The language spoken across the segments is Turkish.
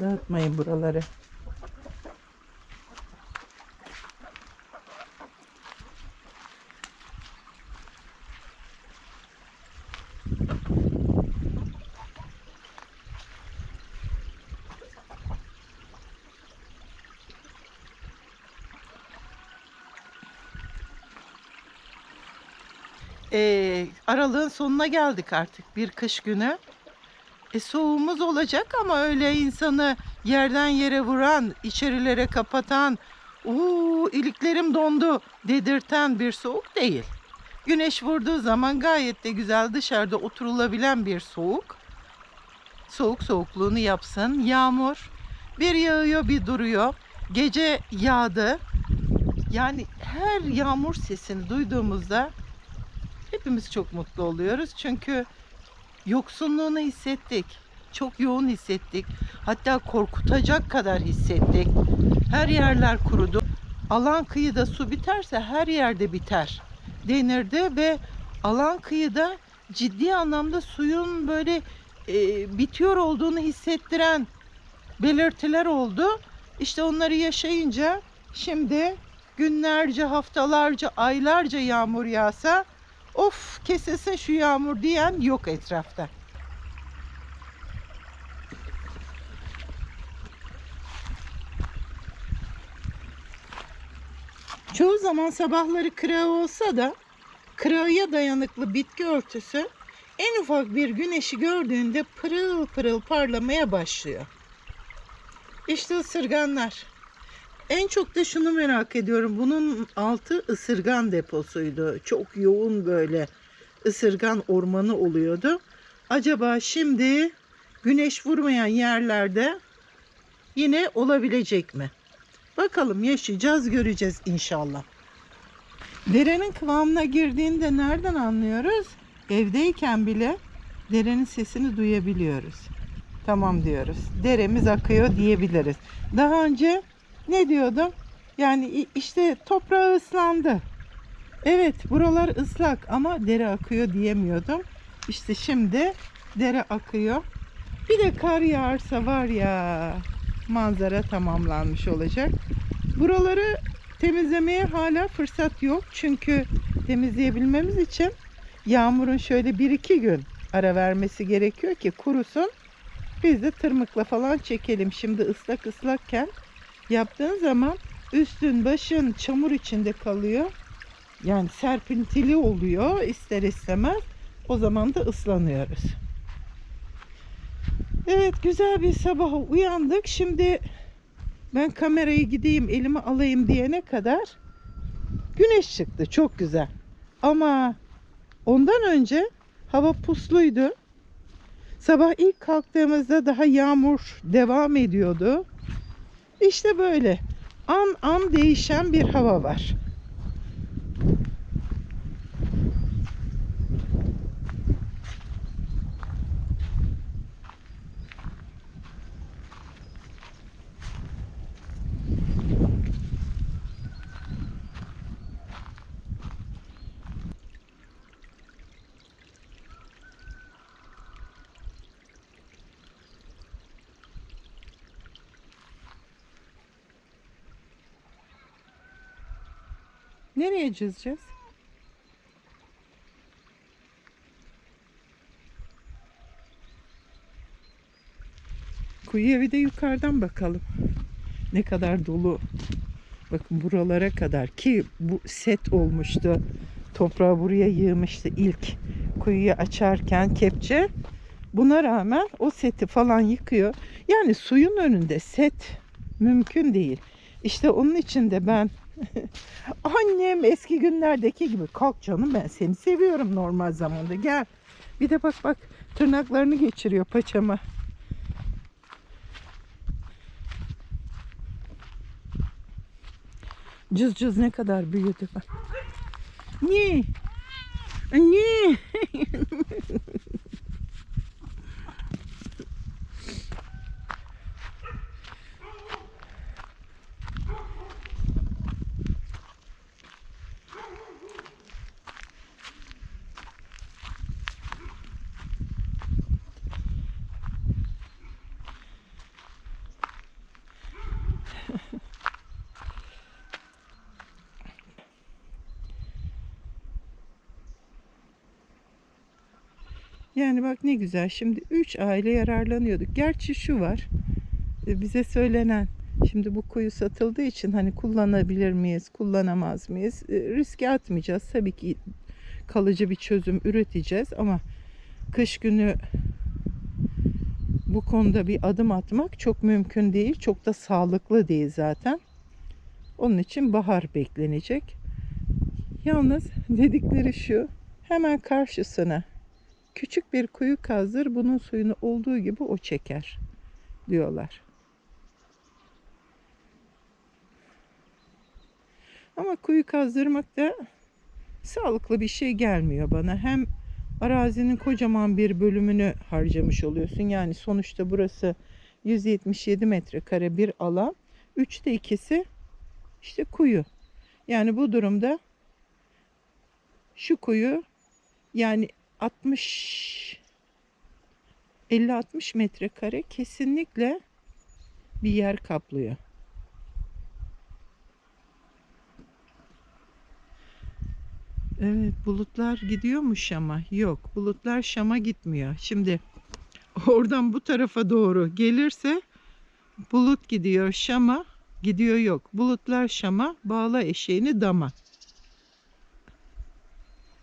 Dağıtmayın buraları. Ee, aralığın sonuna geldik artık bir kış günü. E, soğuğumuz olacak ama öyle insanı yerden yere vuran, içerilere kapatan, uuu iliklerim dondu dedirten bir soğuk değil. Güneş vurduğu zaman gayet de güzel dışarıda oturulabilen bir soğuk. Soğuk soğukluğunu yapsın. Yağmur bir yağıyor bir duruyor. Gece yağdı. Yani her yağmur sesini duyduğumuzda hepimiz çok mutlu oluyoruz. Çünkü yoksunluğunu hissettik. Çok yoğun hissettik. Hatta korkutacak kadar hissettik. Her yerler kurudu. Alan kıyıda su biterse her yerde biter denirdi ve alan kıyıda ciddi anlamda suyun böyle e, bitiyor olduğunu hissettiren belirtiler oldu. İşte onları yaşayınca şimdi günlerce, haftalarca, aylarca yağmur yağsa of kesilse şu yağmur diyen yok etrafta. Çoğu zaman sabahları kırağı olsa da kırağıya dayanıklı bitki örtüsü en ufak bir güneşi gördüğünde pırıl pırıl parlamaya başlıyor. İşte ısırganlar. En çok da şunu merak ediyorum. Bunun altı ısırgan deposuydu. Çok yoğun böyle ısırgan ormanı oluyordu. Acaba şimdi güneş vurmayan yerlerde yine olabilecek mi? Bakalım yaşayacağız göreceğiz inşallah. Derenin kıvamına girdiğinde nereden anlıyoruz? Evdeyken bile derenin sesini duyabiliyoruz. Tamam diyoruz. Deremiz akıyor diyebiliriz. Daha önce ne diyordum? Yani işte toprağı ıslandı. Evet buralar ıslak ama dere akıyor diyemiyordum. İşte şimdi dere akıyor. Bir de kar yağarsa var ya manzara tamamlanmış olacak. Buraları temizlemeye hala fırsat yok. Çünkü temizleyebilmemiz için yağmurun şöyle 1-2 gün ara vermesi gerekiyor ki kurusun. Biz de tırmıkla falan çekelim. Şimdi ıslak ıslakken yaptığın zaman üstün başın çamur içinde kalıyor. Yani serpintili oluyor ister istemez. O zaman da ıslanıyoruz. Evet güzel bir sabaha uyandık. Şimdi ben kamerayı gideyim elime alayım diyene kadar güneş çıktı. Çok güzel. Ama ondan önce hava pusluydu. Sabah ilk kalktığımızda daha yağmur devam ediyordu. İşte böyle an an değişen bir hava var. Nereye çizeceğiz? Kuyuya bir de yukarıdan bakalım. Ne kadar dolu. Bakın buralara kadar ki bu set olmuştu. Toprağı buraya yığmıştı ilk kuyuyu açarken kepçe. Buna rağmen o seti falan yıkıyor. Yani suyun önünde set mümkün değil. İşte onun için de ben Annem eski günlerdeki gibi kalk canım ben seni seviyorum normal zamanda gel. Bir de bak bak tırnaklarını geçiriyor paçama. Cız cız ne kadar büyüdü bak. Niye? Yani bak ne güzel. Şimdi 3 aile yararlanıyorduk. Gerçi şu var. e, Bize söylenen şimdi bu kuyu satıldığı için hani kullanabilir miyiz, kullanamaz mıyız? E, Riske atmayacağız. Tabii ki kalıcı bir çözüm üreteceğiz ama kış günü bu konuda bir adım atmak çok mümkün değil. Çok da sağlıklı değil zaten. Onun için bahar beklenecek. Yalnız dedikleri şu. Hemen karşısına küçük bir kuyu kazdır. Bunun suyunu olduğu gibi o çeker diyorlar. Ama kuyu kazdırmak da sağlıklı bir şey gelmiyor bana. Hem arazinin kocaman bir bölümünü harcamış oluyorsun. Yani sonuçta burası 177 metrekare bir alan. Üçte ikisi işte kuyu. Yani bu durumda şu kuyu yani 60 50-60 metrekare kesinlikle bir yer kaplıyor. Evet bulutlar gidiyormuş ama yok bulutlar Şam'a gitmiyor. Şimdi oradan bu tarafa doğru gelirse bulut gidiyor Şam'a gidiyor yok. Bulutlar Şam'a bağla eşeğini dama.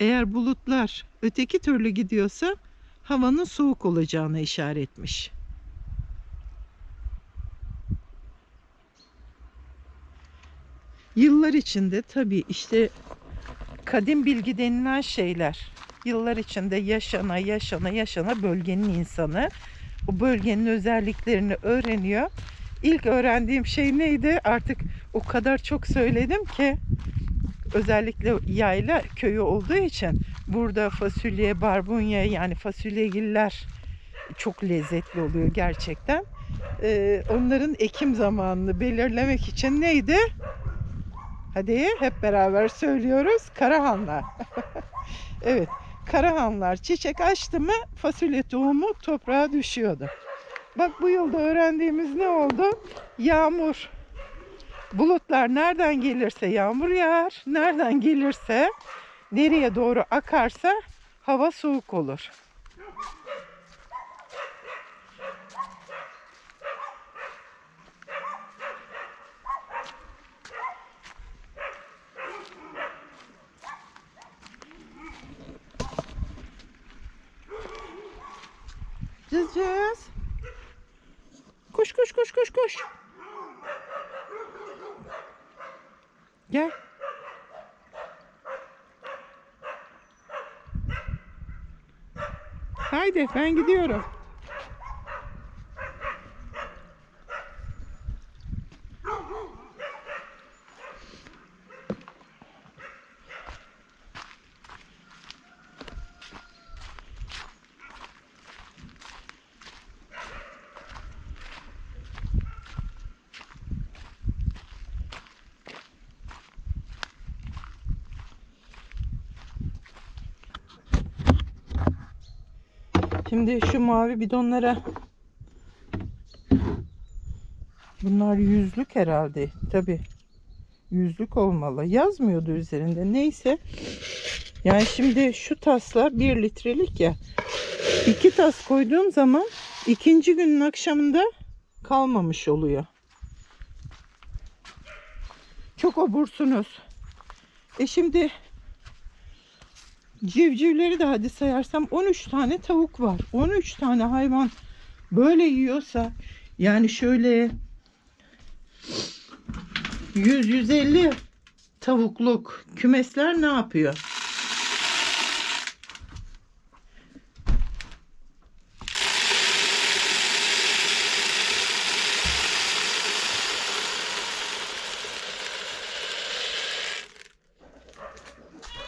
Eğer bulutlar öteki türlü gidiyorsa havanın soğuk olacağına işaretmiş. Yıllar içinde tabii işte kadim bilgi denilen şeyler yıllar içinde yaşana yaşana yaşana bölgenin insanı o bölgenin özelliklerini öğreniyor. İlk öğrendiğim şey neydi? Artık o kadar çok söyledim ki özellikle yayla köyü olduğu için burada fasulye, barbunya yani fasulyegiller çok lezzetli oluyor gerçekten. Ee, onların ekim zamanını belirlemek için neydi? Hadi hep beraber söylüyoruz. Karahanlar. evet. Karahanlar çiçek açtı mı fasulye tohumu toprağa düşüyordu. Bak bu yılda öğrendiğimiz ne oldu? Yağmur. Bulutlar nereden gelirse yağmur yağar. Nereden gelirse nereye doğru akarsa hava soğuk olur. Cız cız. Koş koş koş koş koş. Gel. Haydi ben gidiyorum. Şimdi şu mavi bidonlara bunlar yüzlük herhalde. Tabi yüzlük olmalı. Yazmıyordu üzerinde. Neyse. Yani şimdi şu tasla bir litrelik ya. iki tas koyduğum zaman ikinci günün akşamında kalmamış oluyor. Çok obursunuz. E şimdi civcivleri de hadi sayarsam 13 tane tavuk var. 13 tane hayvan böyle yiyorsa yani şöyle 100-150 tavukluk kümesler ne yapıyor?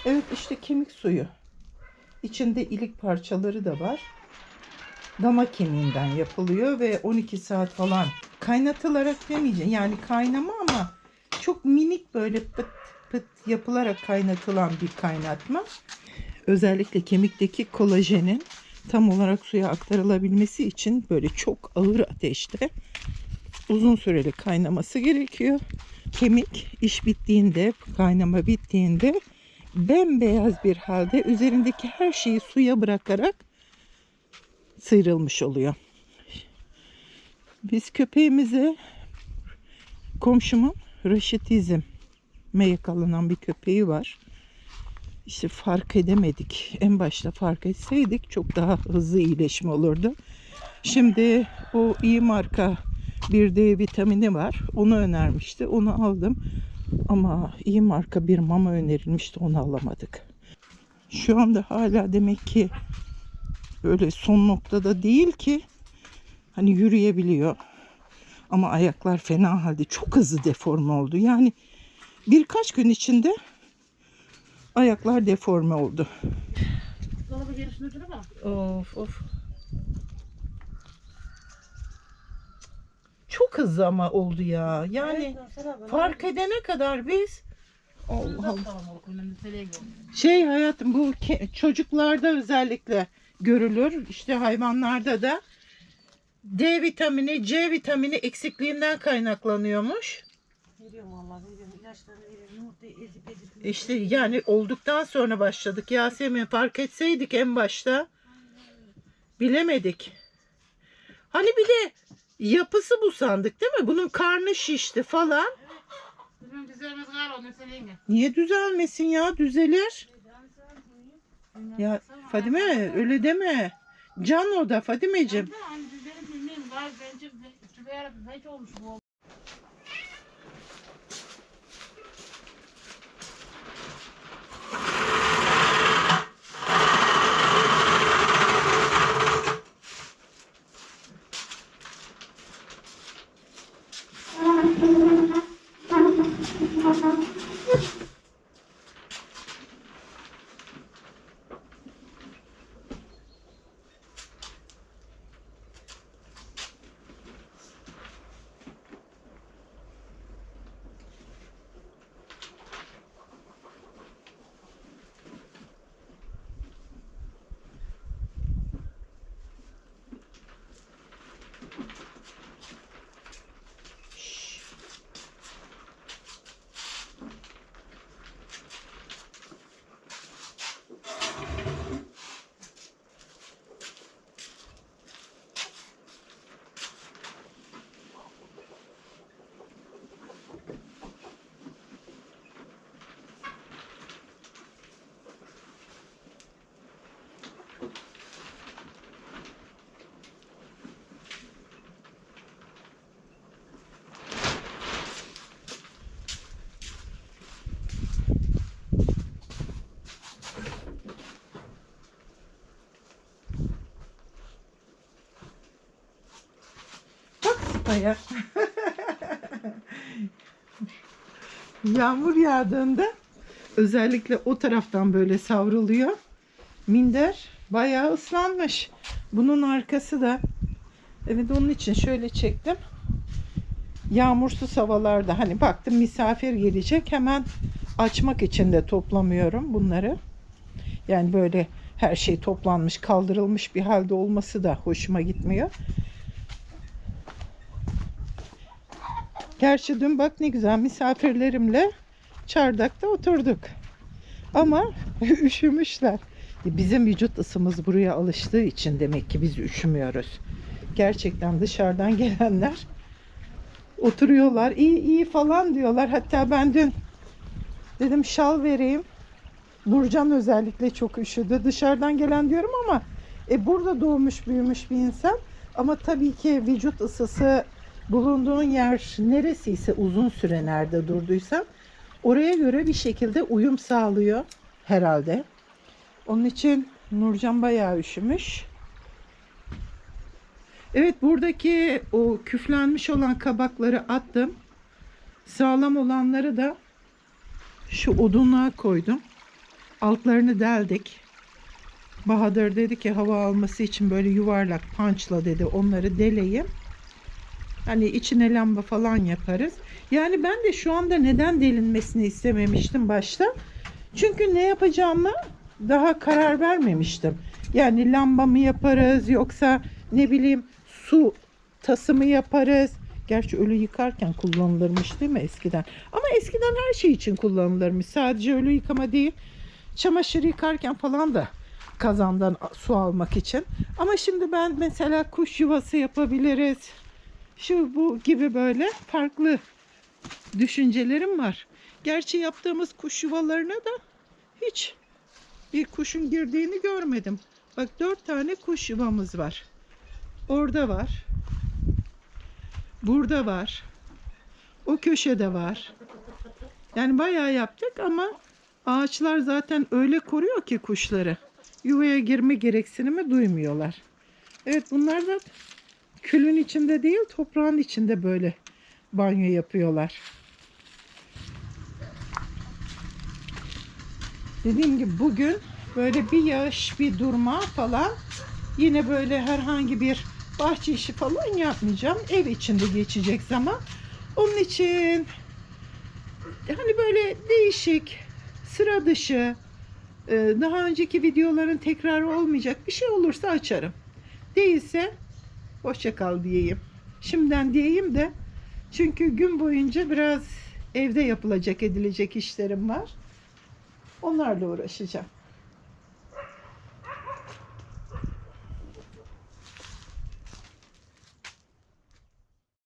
Evet işte kemik suyu. İçinde ilik parçaları da var. Dama kemiğinden yapılıyor ve 12 saat falan kaynatılarak demeyeceğim. Yani kaynama ama çok minik böyle pıt pıt yapılarak kaynatılan bir kaynatma. Özellikle kemikteki kolajenin tam olarak suya aktarılabilmesi için böyle çok ağır ateşte uzun süreli kaynaması gerekiyor. Kemik iş bittiğinde, kaynama bittiğinde bembeyaz bir halde üzerindeki her şeyi suya bırakarak sıyrılmış oluyor. Biz köpeğimizi komşumun raşitizme yakalanan bir köpeği var. İşte fark edemedik. En başta fark etseydik çok daha hızlı iyileşme olurdu. Şimdi o iyi marka bir D vitamini var. Onu önermişti. Onu aldım. Ama iyi marka bir mama önerilmişti. Onu alamadık. Şu anda hala demek ki böyle son noktada değil ki hani yürüyebiliyor. Ama ayaklar fena halde çok hızlı deforme oldu. Yani birkaç gün içinde ayaklar deforme oldu. Dolabı gerisine dur ama. Of of. Çok hızlı ama oldu ya. Yani fark edene kadar biz Allah Allah. Şey hayatım bu çocuklarda özellikle görülür. İşte hayvanlarda da D vitamini, C vitamini eksikliğinden kaynaklanıyormuş. Veriyorum vallahi veriyorum. İlaçlarını veriyorum. Yumurtayı ezip ezip. İşte yani olduktan sonra başladık. Yasemin fark etseydik en başta bilemedik. Hani bir de yapısı bu sandık değil mi? Bunun karnı şişti falan. Bizim düzelmez galiba onu sen yenge. Niye düzelmesin ya? Düzelir. Ya Fadime öyle deme. Can o da Fadimeciğim. Hani düzelim bilmeyeyim. Var bence tübe yarabbim hiç olmuş bu. Spa'ya. Yağmur yağdığında özellikle o taraftan böyle savruluyor. Minder bayağı ıslanmış. Bunun arkası da evet onun için şöyle çektim. Yağmursuz havalarda hani baktım misafir gelecek hemen açmak için de toplamıyorum bunları. Yani böyle her şey toplanmış kaldırılmış bir halde olması da hoşuma gitmiyor. Gerçi dün bak ne güzel misafirlerimle çardakta oturduk. Ama üşümüşler. Bizim vücut ısımız buraya alıştığı için demek ki biz üşümüyoruz. Gerçekten dışarıdan gelenler oturuyorlar. iyi iyi falan diyorlar. Hatta ben dün dedim şal vereyim. Nurcan özellikle çok üşüdü. Dışarıdan gelen diyorum ama e, burada doğmuş büyümüş bir insan. Ama tabii ki vücut ısısı bulunduğun yer neresiyse uzun süre nerede durduysan oraya göre bir şekilde uyum sağlıyor herhalde. Onun için Nurcan bayağı üşümüş. Evet buradaki o küflenmiş olan kabakları attım. Sağlam olanları da şu odunluğa koydum. Altlarını deldik. Bahadır dedi ki hava alması için böyle yuvarlak pançla dedi onları deleyim. Hani içine lamba falan yaparız. Yani ben de şu anda neden delinmesini istememiştim başta. Çünkü ne yapacağımı daha karar vermemiştim. Yani lamba mı yaparız yoksa ne bileyim su tası mı yaparız. Gerçi ölü yıkarken kullanılırmış değil mi eskiden? Ama eskiden her şey için kullanılırmış. Sadece ölü yıkama değil. Çamaşır yıkarken falan da kazandan su almak için. Ama şimdi ben mesela kuş yuvası yapabiliriz. Şu bu gibi böyle farklı düşüncelerim var. Gerçi yaptığımız kuş yuvalarına da hiç bir kuşun girdiğini görmedim. Bak dört tane kuş yuvamız var. Orada var. Burada var. O köşede var. Yani bayağı yaptık ama ağaçlar zaten öyle koruyor ki kuşları. Yuvaya girme gereksinimi duymuyorlar. Evet bunlar da külün içinde değil toprağın içinde böyle banyo yapıyorlar. Dediğim gibi bugün böyle bir yağış, bir durma falan yine böyle herhangi bir bahçe işi falan yapmayacağım. Ev içinde geçecek zaman. Onun için hani böyle değişik, sıra dışı, e, daha önceki videoların tekrarı olmayacak bir şey olursa açarım. Değilse hoşça kal diyeyim. Şimdiden diyeyim de çünkü gün boyunca biraz evde yapılacak edilecek işlerim var. Onlarla uğraşacağım.